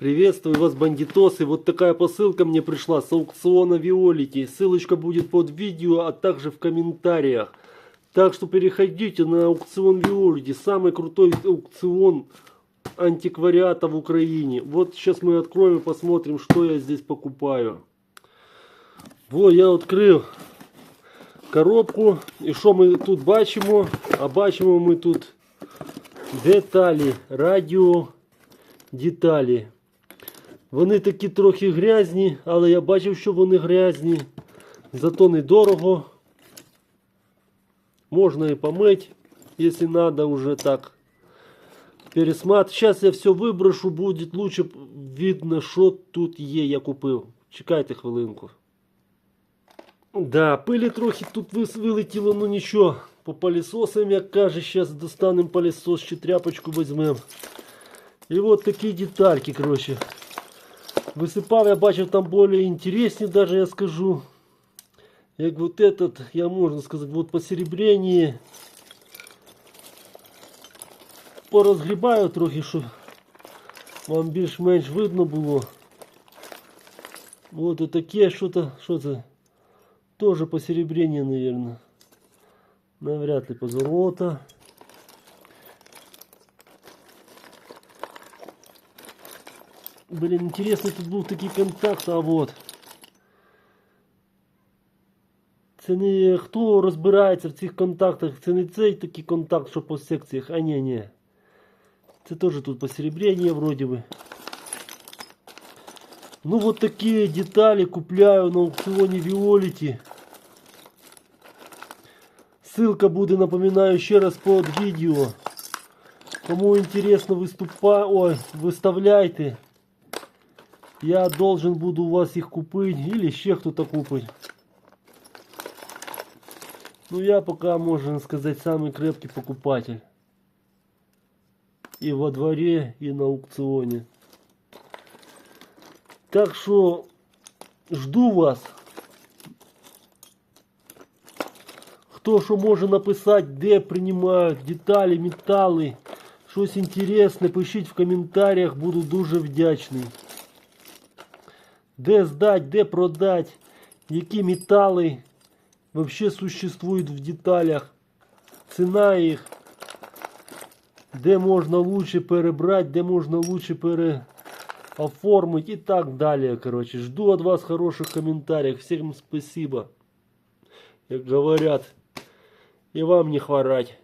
Приветствую вас, бандитосы. Вот такая посылка мне пришла с аукциона Виолити. Ссылочка будет под видео, а также в комментариях. Так что переходите на аукцион Виолити. Самый крутой аукцион антиквариата в Украине. Вот сейчас мы откроем и посмотрим, что я здесь покупаю. Вот я відкрив коробку. І що ми тут бачимо? А бачимо ми тут деталі, радіо деталі. Вони такі трохи грязні, але я бачив, що вони грязні. Зато недорого. Можна і помити, якщо треба вже так. Пересмат. Сейчас я все виброшу, буде лучше видно, що тут є, я купив. Чекайте хвилинку. Да, пилі трохи тут вилетіло, ну нічого. По пылесосам, як каже, зараз достанемо пылесос, чи тряпочку візьмемо. І от такі детальки, короче. Висипав, я бачив там более інтересні, даже я скажу. Як вот этот, я можна сказати, вот посеребрение. Порозгрібаю трохи, щоб вам більш-менш видно було. Вот отаке, що-то, що це? Тоже посеребрение, наверное. Навряд ли позолота. Блин, интересно, тут був такий контакт, а вот. Це не хто розбирається в цих контактах, це не цей такий контакт, що по секціях, а ні, ні. Це теж тут посеребрение вроде бы. Ну вот такие детали купляю на аукционе Виолити. Ссылка будет, напоминаю, еще раз под видео. Кому интересно выступа... Ой, выставляйте. Я должен буду у вас их купить. Или еще кто-то купить. Ну я пока, можно сказать, самый крепкий покупатель. И во дворе, и на аукционе. Так що жду вас. Хто що може написати, де приймають деталі, метали, щось інтересне, пишіть в коментарях, буду дуже вдячний. Де здати, де продати, які метали вообще существують в деталях, ціна їх, де можна лучше перебрати, де можна лучше пере оформить и так далее, короче. Жду от вас хороших комментариев. Всем спасибо. Как говорят, и вам не хворать.